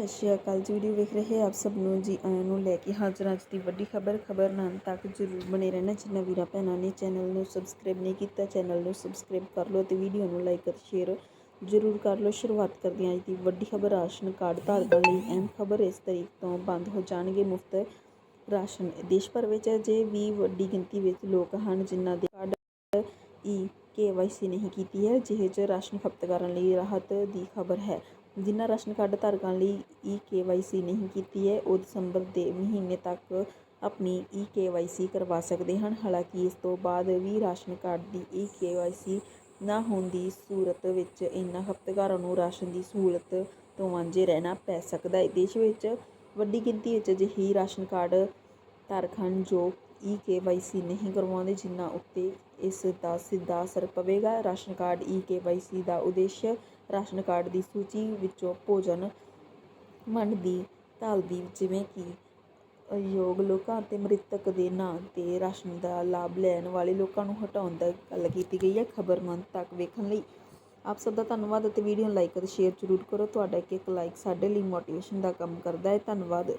ਸਤਿ ਸ਼੍ਰੀ ਅਕਾਲ ਜੀ ਵੀਡੀਓ ਵੇਖ ਰਹੇ ਆਪ ਸਭ ਨੂੰ ਜੀ, ਆਇਆਂ ਨੂੰ ਲੈ ਕੇ ਹਾਜ਼ਰ ਅੱਜ ਦੀ ਵੱਡੀ ਖਬਰ। ਖਬਰ ਨਾਲ ਤੱਕ ਜ਼ਰੂਰ ਬਣੇ ਰਹਿਣਾ। ਜਿਨ੍ਹਾਂ ਵੀਰਾਂ ਭੈਣਾਂ ਨੇ ਚੈਨਲ ਨੂੰ ਸਬਸਕ੍ਰਾਈਬ ਨਹੀਂ ਕੀਤਾ ਚੈਨਲ ਨੂੰ ਸਬਸਕ੍ਰਾਈਬ ਕਰ ਲਓ ਤੇ ਵੀਡੀਓ ਨੂੰ ਲਾਈਕ ਅਤੇ ਸ਼ੇਅਰ ਜ਼ਰੂਰ ਕਰ ਲਓ। ਸ਼ੁਰੂਆਤ ਕਰਦੇ ਹਾਂ ਅੱਜ ਦੀ ਵੱਡੀ ਖਬਰ। ਰਾਸ਼ਨ ਕਾਰਡ ਧਾਰਕਾਂ ਲਈ ਅਹਿਮ ਖਬਰ ਇਸ ਤਰੀਕ ਤੋਂ ਬੰਦ ਹੋ ਜਾਣਗੇ। ਮੁਫਤ ਰਾਸ਼ਨ ਦੇਸ਼ ਭਰ ਵਿੱਚ ਅਜੇ ਵੀ ਵੱਡੀ ਗਿਣਤੀ ਵਿੱਚ ਲੋਕ ਹਨ ਜਿਨ੍ਹਾਂ ਦੇ ਕਾਰਡ ਈ ਕੇਵਾਈਸੀ ਨਹੀਂ ਕੀਤੀ ਹੈ। ਜਿਹੇ ਚ ਰਾਸ਼ਨ ਖਪਤਕਾਰਾਂ ਲਈ ਰਾਹਤ ਦੀ ਖਬਰ ਹੈ। ਜਿਨ੍ਹਾਂ ਰਾਸ਼ਨ ਕਾਰਡ ਧਾਰਕਾਂ ਲਈ ਈ ਕੇਵਾਈਸੀ ਨਹੀਂ ਕੀਤੀ ਹੈ, ਉਹ ਦਸੰਬਰ ਦੇ ਮਹੀਨੇ ਤੱਕ ਆਪਣੀ ਈ ਕੇਵਾਈਸੀ ਕਰਵਾ ਸਕਦੇ ਹਨ। ਹਾਲਾਂਕਿ ਇਸ ਤੋਂ ਬਾਅਦ ਵੀ ਰਾਸ਼ਨ ਕਾਰਡ ਦੀ ਈ ਕੇਵਾਈਸੀ ਨਾ ਹੋਣ ਦੀ ਸੂਰਤ ਵਿੱਚ ਇਨ੍ਹਾਂ ਖਪਤਕਾਰਾਂ ਨੂੰ ਰਾਸ਼ਨ ਦੀ ਸਹੂਲਤ ਤੋਂ ਵਾਂਝੇ ਰਹਿਣਾ ਪੈ ਸਕਦਾ ਹੈ। ਦੇਸ਼ ਵਿੱਚ ਵੱਡੀ ਗਿਣਤੀ ਵਿੱਚ ਅਜਿਹੇ ਰਾਸ਼ਨ ਕਾਰਡ ਧਾਰਕ ਹਨ ਜੋ ਈ ਕੇਵਾਈਸੀ ਨਹੀਂ ਕਰਵਾਉਂਦੇ ਜਿਨ੍ਹਾਂ ਉੱਤੇ ਇਸ ਦਾ ਸਿੱਧਾ ਅਸਰ ਪਵੇਗਾ। ਰਾਸ਼ਨ ਕਾਰਡ ਈ ਕੇਵਾਈਸੀ ਦਾ ਉਦੇਸ਼ ਰਾਸ਼ਨ ਕਾਰਡ ਦੀ ਸੂਚੀ ਵਿੱਚੋਂ ਭੋਜਨ ਵੰਡ ਦੀ ਤਾਲਦੀ ਜਿਵੇਂ ਕਿ ਯੋਗ ਲੋਕਾਂ ਅਤੇ ਮ੍ਰਿਤਕ ਦੇ ਨਾਂ ਤੇ ਰਾਸ਼ਨ ਦਾ ਲਾਭ ਲੈਣ ਵਾਲੇ ਲੋਕਾਂ ਨੂੰ ਹਟਾਉਣ ਦਾ ਗੱਲ ਕੀਤੀ ਗਈ ਹੈ ਖਬਰ ਨੂੰ ਤੱਕ ਵੇਖਣ ਲਈ। ਆਪ ਸਭ ਦਾ ਧੰਨਵਾਦ ਅਤੇ ਵੀਡੀਓ ਨੂੰ ਲਾਈਕ ਅਤੇ ਸ਼ੇਅਰ ਜ਼ਰੂਰ ਕਰੋ। ਤੁਹਾਡਾ ਇੱਕ ਇੱਕ ਲਾਈਕ ਸਾਡੇ ਲਈ ਮੋਟੀਵੇਸ਼ਨ ਦਾ ਕੰਮ ਕਰਦਾ ਹੈ। ਧੰਨਵਾਦ।